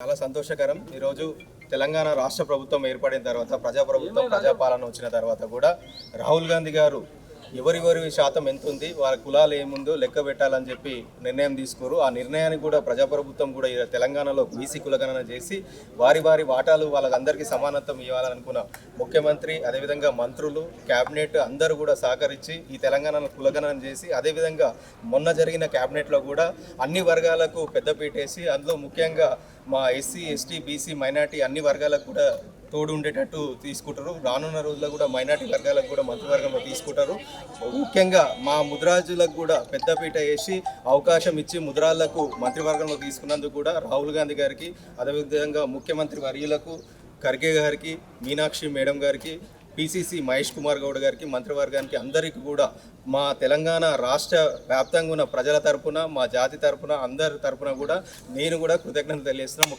చాలా సంతోషకరం. ఈరోజు తెలంగాణ రాష్ట్ర ప్రభుత్వం ఏర్పడిన తర్వాత ప్రజాప్రభుత్వం ప్రజాపాలన వచ్చిన తర్వాత కూడా రాహుల్ గాంధీ గారు ఎవరివరి శాతం ఎంత ఉంది వాళ్ళ కులాలు ఏముందో లెక్క పెట్టాలని చెప్పి నిర్ణయం తీసుకోరు. ఆ నిర్ణయానికి కూడా ప్రజాప్రభుత్వం కూడా ఈ తెలంగాణలో బీసీ కులగణన చేసి వారి వారి వాటాలు వాళ్ళకందరికీ సమానత్వం ఇవ్వాలనుకున్న ముఖ్యమంత్రి అదేవిధంగా మంత్రులు కేబినెట్ అందరూ కూడా సహకరించి ఈ తెలంగాణను కులగణన చేసి అదేవిధంగా మొన్న జరిగిన కేబినెట్లో కూడా అన్ని వర్గాలకు పెద్దపీటేసి అందులో ముఖ్యంగా మా ఎస్సీ ఎస్టీ బీసీ మైనార్టీ అన్ని వర్గాలకు కూడా తోడు ఉండేటట్టు తీసుకుంటారు. రానున్న రోజుల్లో కూడా మైనార్టీ వర్గాలకు కూడా మంత్రివర్గంలో తీసుకుంటారు. ముఖ్యంగా మా ముద్రాజులకు కూడా పెద్దపీట వేసి అవకాశం ఇచ్చి ముద్రాలకు మంత్రివర్గంలో తీసుకున్నందుకు కూడా రాహుల్ గాంధీ గారికి అదేవిధంగా ముఖ్యమంత్రి వర్యులకు ఖర్గే గారికి మీనాక్షి మేడం గారికి పిసిసి మహేష్ కుమార్ గౌడ్ గారికి మంత్రివర్గానికి అందరికీ కూడా మా తెలంగాణ రాష్ట్ర వ్యాప్తంగా ఉన్న ప్రజల తరపున మా జాతి తరపున అందరి తరపున కూడా నేను కూడా కృతజ్ఞతలు తెలియజేస్తున్నాను.